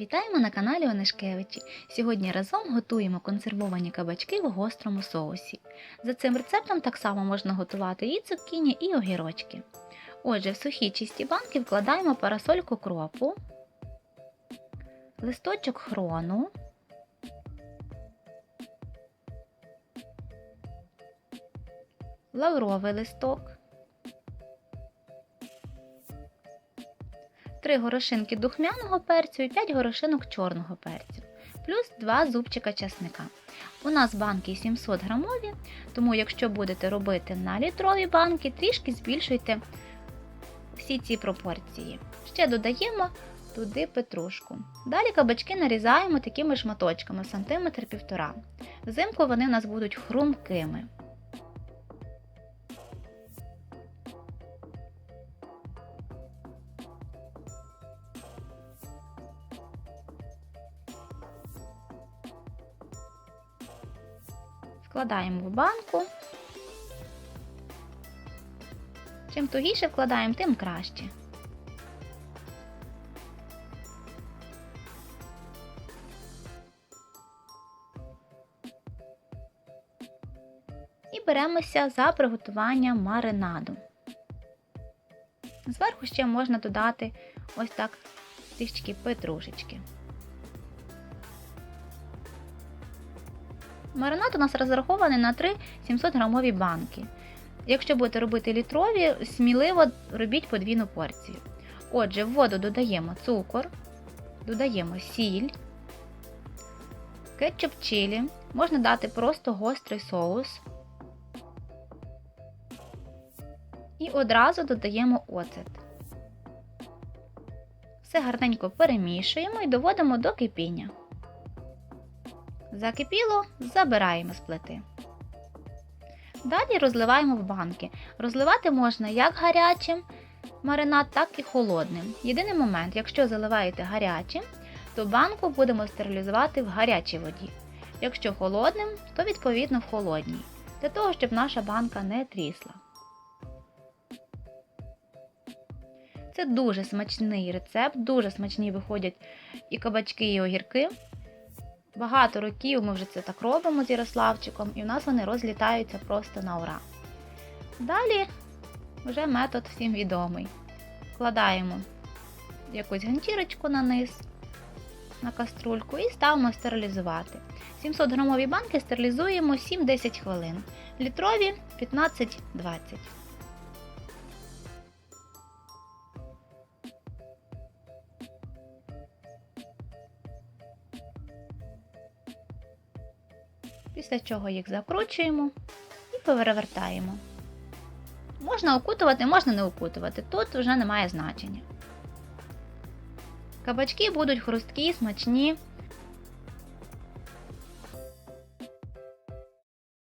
Вітаємо на каналі Онишкевичі. Сьогодні разом готуємо консервовані кабачки в гострому соусі. За цим рецептом так само можна готувати і цукіні, і огірочки. Отже, в сухі чисті банки вкладаємо парасольку кропу, листочок хрону, лавровий листок, Три горошинки духмяного перцю і 5 горошинок чорного перцю, плюс 2 зубчика часника. У нас банки 700 грамові, тому якщо будете робити на літрові банки, трішки збільшуйте всі ці пропорції. Ще додаємо туди петрушку. Далі кабачки нарізаємо такими шматочками сантиметр півтора. Взимку вони у нас будуть хрумкими. Вкладаємо в банку. Чим тугіше вкладаємо, тим краще. І беремося за приготування маринаду. Зверху ще можна додати ось так трішки петрушечки. Маринад у нас розрахований на 3 700 грамові банки. Якщо будете робити літрові, сміливо робіть подвійну порцію. Отже, в воду додаємо цукор, додаємо сіль, кетчуп чилі, можна дати просто гострий соус. І одразу додаємо оцет. Все гарненько перемішуємо і доводимо до кипіння. Закипіло, забираємо з плити. Далі розливаємо в банки. Розливати можна як гарячим маринад, так і холодним. Єдиний момент, якщо заливаєте гарячим, то банку будемо стерилізувати в гарячій воді. Якщо холодним, то відповідно в холодній, для того, щоб наша банка не трісла. Це дуже смачний рецепт, дуже смачні виходять і кабачки, і огірки. Багато років ми вже це так робимо з Ярославчиком, і в нас вони розлітаються просто на ура. Далі вже метод всім відомий. Вкладаємо якусь ганчірочку на низ, на каструльку і ставимо стерилізувати. 700 грамові банки стерилізуємо 7-10 хвилин, літрові 15-20. Після чого їх закручуємо і перевертаємо. Можна окутувати, можна не окутувати. Тут вже немає значення. Кабачки будуть хрусткі, смачні,